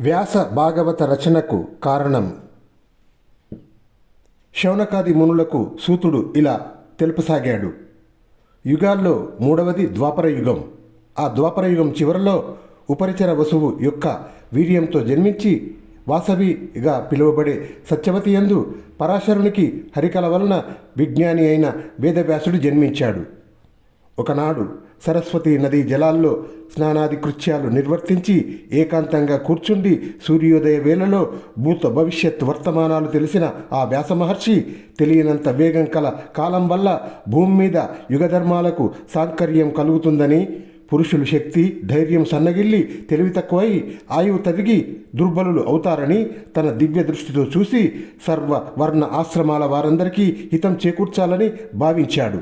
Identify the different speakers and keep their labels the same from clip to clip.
Speaker 1: వ్యాస భాగవత రచనకు కారణం. శౌనకాది మునులకు సూతుడు ఇలా తెలుపసాగాడు. యుగాల్లో మూడవది ద్వాపర యుగం. ఆ ద్వాపర యుగం చివరలో ఉపరిచర వసువు యొక్క వీర్యంతో జన్మించి వాసవిగా పిలువబడే సత్యవతి యందు పరాశరునికి హరికల వలన విజ్ఞాని అయిన వేదవ్యాసుడు జన్మించాడు. ఒకనాడు సరస్వతి నదీ జలాల్లో స్నానాది కృత్యాలు నిర్వర్తించి ఏకాంతంగా కూర్చుండి సూర్యోదయ వేళలో భూత భవిష్యత్ వర్తమానాలు తెలిసిన ఆ వ్యాస మహర్షి తెలియనంత వేగం కల కాలం వల్ల భూమి మీద యుగధర్మాలకు సాంకర్యం కలుగుతుందని పురుషులు శక్తి ధైర్యం సన్నగిల్లి తెలివి తక్కువై ఆయువు తరిగి దుర్బలులు అవుతారని తన దివ్య దృష్టితో చూసి సర్వ వర్ణ ఆశ్రమాల వారందరికీ హితం చేకూర్చాలని భావించాడు.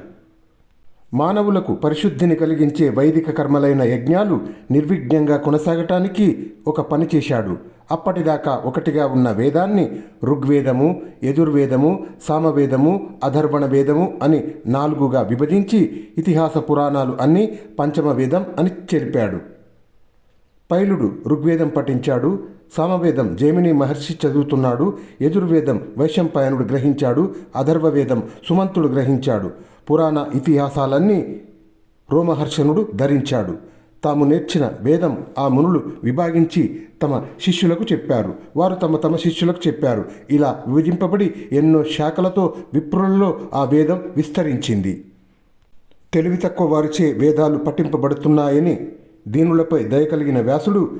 Speaker 1: మానవులకు పరిశుద్ధిని కలిగించే వైదిక కర్మలైన యజ్ఞాలు నిర్విఘ్నంగా కొనసాగటానికి ఒక పని చేశాడు. అప్పటిదాకా ఒకటిగా ఉన్న వేదాన్ని ఋగ్వేదము యజుర్వేదము సామవేదము అధర్వణ వేదము అని నాలుగుగా విభజించి ఇతిహాస పురాణాలు అన్నీ పంచమ వేదం అని తెలిపాడు పైలుడు ఋగ్వేదం పఠించాడు. సామవేదం జైమిని మహర్షి చదువుతున్నాడు యజుర్వేదం వైశంపాయనుడు గ్రహించాడు అధర్వవేదం సుమంతుడు గ్రహించాడు పురాణ ఇతిహాసాలన్నీ రోమహర్షణుడు ధరించాడు. తాము నేర్చిన వేదం ఆ మునులు విభాగించి తమ శిష్యులకు చెప్పారు. వారు తమ తమ శిష్యులకు చెప్పారు. ఇలా విభజింపబడి ఎన్నో శాఖలతో విప్రులలో ఆ వేదం విస్తరించింది. తెలివి తక్కువ వారిచే వేదాలు పట్టింపబడుతున్నాయని దీనులపై దయ కలిగిన వ్యాసుడు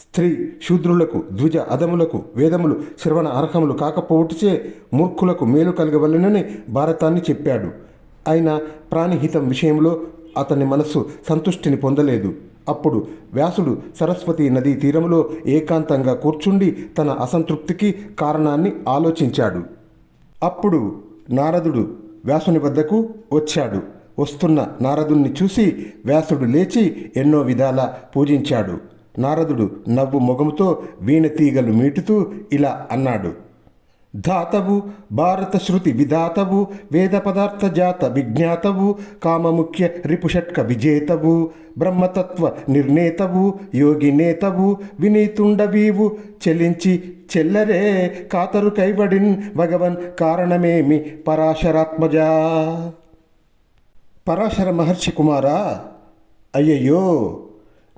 Speaker 1: స్త్రీ శూద్రులకు ద్విజ అదములకు వేదములు శ్రవణ అర్హములు కాకపోవటచే మూర్ఖులకు మేలు కలగవలనని భారతాన్ని చెప్పాడు. అయినా ప్రాణిహితం విషయంలో అతని మనస్సు సంతుష్టిని పొందలేదు. అప్పుడు వ్యాసుడు సరస్వతి నదీ తీరంలో ఏకాంతంగా కూర్చుండి తన అసంతృప్తికి కారణాన్ని ఆలోచించాడు. అప్పుడు నారదుడు వ్యాసుని వద్దకు వచ్చాడు. వస్తున్న నారదుణ్ణి చూసి వ్యాసుడు లేచి ఎన్నో విధాల పూజించాడు. నారదుడు నవ్వు మొగముతో వీణ తీగలు మీటుతూ ఇలా అన్నాడు. ధాతవు భారత శృతి విధాతవు వేద పదార్థ జాత విజ్ఞాతవు కామముఖ్య రిపుషట్క విజేతవు బ్రహ్మతత్వ నిర్ణేతవు యోగి నేతవు వినీతుండవీవు చెలించి చెల్లరే కాతరు కైవడిన్ భగవన్ కారణమేమి పరాశరాత్మజా? పరాశర మహర్షి కుమారా అయ్యయ్యో!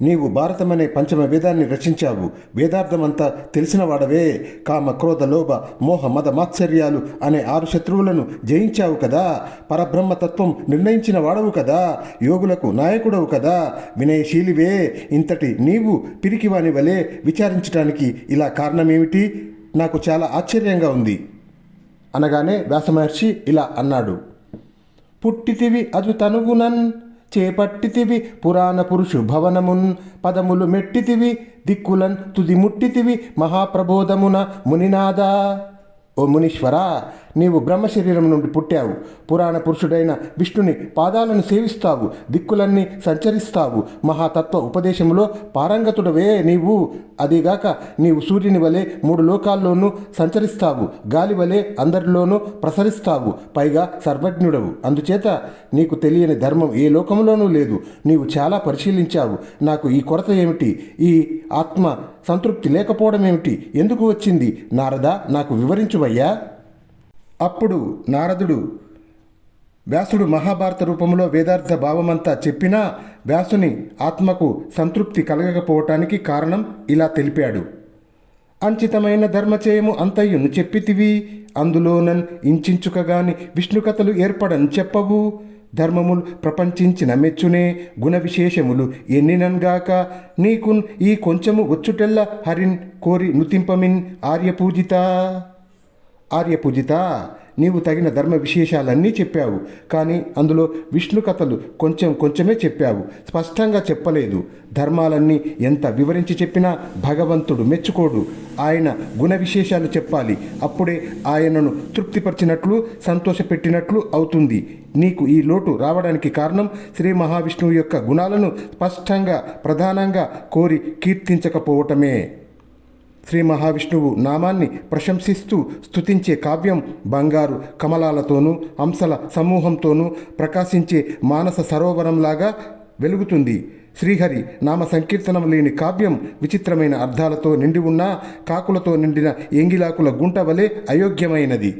Speaker 1: నీవు భారతమనే పంచమ వేదాన్ని రచించావు. వేదార్థమంతా తెలిసినవాడవే కామ క్రోధ లోభ మోహ మద మాత్సర్యాలు అనే ఆరు శత్రువులను జయించావు కదా. పరబ్రహ్మతత్వం నిర్ణయించిన వాడవు కదా. యోగులకు నాయకుడవు కదా. వినయశీలివే. ఇంతటి నీవు పిరికివాని వలె విచారించడానికి ఇలా కారణమేమిటి? నాకు చాలా ఆశ్చర్యంగా ఉంది. అనగానే వ్యాసమహర్షి ఇలా అన్నాడు. పుట్టితివి అదు తనుగునన్ చేపట్టితివి పురాణ పురుషు భవనమున్ పదములు మెట్టితివి దిక్కులన్ తుది ముట్టితివి మహాప్రబోధమున మునినాదా ఓ మునీశ్వరా నీవు బ్రహ్మ శరీరం నుండి పుట్టావు. పురాణ పురుషుడైన విష్ణుని పాదాలను సేవిస్తావు. దిక్కులన్నీ సంచరిస్తావు. మహాతత్వ ఉపదేశంలో పారంగతుడవే నీవు. అదిగాక నీవు సూర్యుని వలె మూడు లోకాల్లోనూ సంచరిస్తావు. గాలి వలె అందరిలోనూ ప్రసరిస్తావు. పైగా సర్వజ్ఞుడవు. అందుచేత నీకు తెలియని ధర్మం ఏ లోకంలోనూ లేదు. నీవు చాలా పరిశీలించావు. నాకు ఈ కొరత ఏమిటి? ఈ ఆత్మ సంతృప్తి లేకపోవడం ఏమిటి ఎందుకు వచ్చింది? నారదా నాకు వివరించువయ్యా. అప్పుడు నారదుడు వ్యాసుడు మహాభారత రూపంలో వేదార్థ భావమంతా చెప్పినా వ్యాసుని ఆత్మకు సంతృప్తి కలగకపోవటానికి కారణం ఇలా తెలిపాడు. అంచితమైన ధర్మచేయము అంతయ్యును చెప్పితివి అందులోనన్ ఇంచుకగాని విష్ణుకథలు ఏర్పడని చెప్పవు. ధర్మములు ప్రపంచించిన మెచ్చునే గుణ విశేషములు ఎన్నినన్గాక నీకున్ ఈ కొంచెము వచ్చుటెల్ల హరిన్ కోరి నుతింపమిన్ ఆర్యపూజిత. ఆర్యపూజిత నీవు తగిన ధర్మ విశేషాలన్నీ చెప్పావు కానీ అందులో విష్ణు కథలు కొంచెం కొంచెమే చెప్పావు. స్పష్టంగా చెప్పలేదు. ధర్మాలన్నీ ఎంత వివరించి చెప్పినా భగవంతుడు మెచ్చుకోడు. ఆయన గుణ విశేషాలు చెప్పాలి. అప్పుడే ఆయనను తృప్తిపరిచినట్లు సంతోషపెట్టినట్లు అవుతుంది. నీకు ఈ లోటు రావడానికి కారణం శ్రీ మహావిష్ణువు యొక్క గుణాలను స్పష్టంగా ప్రధానంగా కోరి కీర్తించకపోవటమే. శ్రీ మహావిష్ణువు నామాన్ని ప్రశంసిస్తూ స్తుతించే కావ్యం బంగారు కమలాలతోనూ అంశల సమూహంతోనూ ప్రకాశించే మానస సరోవరంలాగా వెలుగుతుంది. శ్రీహరి నామ సంకీర్తనం లేని కావ్యం విచిత్రమైన అర్థాలతో నిండి ఉన్న కాకులతో నిండిన ఎంగిలాకుల గుంట వలె అయోగ్యమైనది.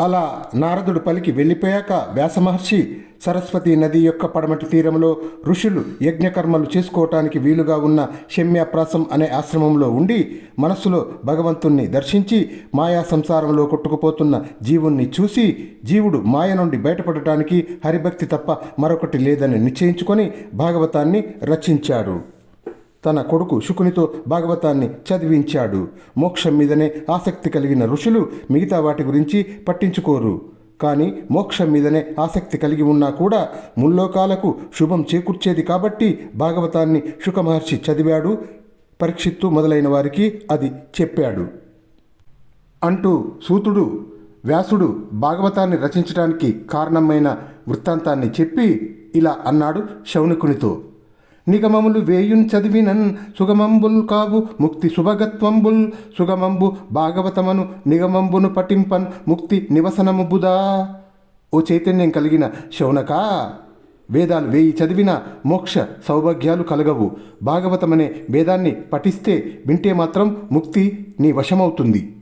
Speaker 1: అలా నారదుడు పలికి వెళ్ళిపోయాక వ్యాసమహర్షి సరస్వతి నది యొక్క పడమటి తీరంలో ఋషులు యజ్ఞకర్మలు చేసుకోవటానికి వీలుగా ఉన్న శమ్యాప్రాసం అనే ఆశ్రమంలో ఉండి మనస్సులో భగవంతుణ్ణి దర్శించి మాయా సంసారంలో కొట్టుకుపోతున్న జీవుణ్ణి చూసి జీవుడు మాయ నుండి బయటపడటానికి హరిభక్తి తప్ప మరొకటి లేదని నిశ్చయించుకొని భాగవతాన్ని రచించాడు. తన కొడుకు శుకునితో భాగవతాన్ని చదివించాడు. మోక్షం మీదనే ఆసక్తి కలిగిన ఋషులు మిగతా వాటి గురించి పట్టించుకోరు. కానీ మోక్షం మీదనే ఆసక్తి కలిగి ఉన్నా కూడా ముల్లోకాలకు శుభం చేకూర్చేది కాబట్టి భాగవతాన్ని శుకమహర్షి చదివాడు పరీక్షిత్తు మొదలైన వారికి అది చెప్పాడు. అంటూ సూతుడు వ్యాసుడు భాగవతాన్ని రచించడానికి కారణమైన వృత్తాంతాన్ని చెప్పి ఇలా అన్నాడు శౌనకునితో. నిగమములు వేయున్ చదివినన్ సుగమంబుల్ కావు ముక్తి శుభగత్వంబుల్ సుగమంబు భాగవతమను నిగమంబును పఠింపన్ ముక్తి నివసనము బుధా. ఓ చైతన్యం కలిగిన శౌనక వేదాలు వేయి చదివిన మోక్ష సౌభాగ్యాలు కలగవు. భాగవతమనే వేదాన్ని పఠిస్తే వింటే మాత్రం ముక్తి నీ వశమవుతుంది.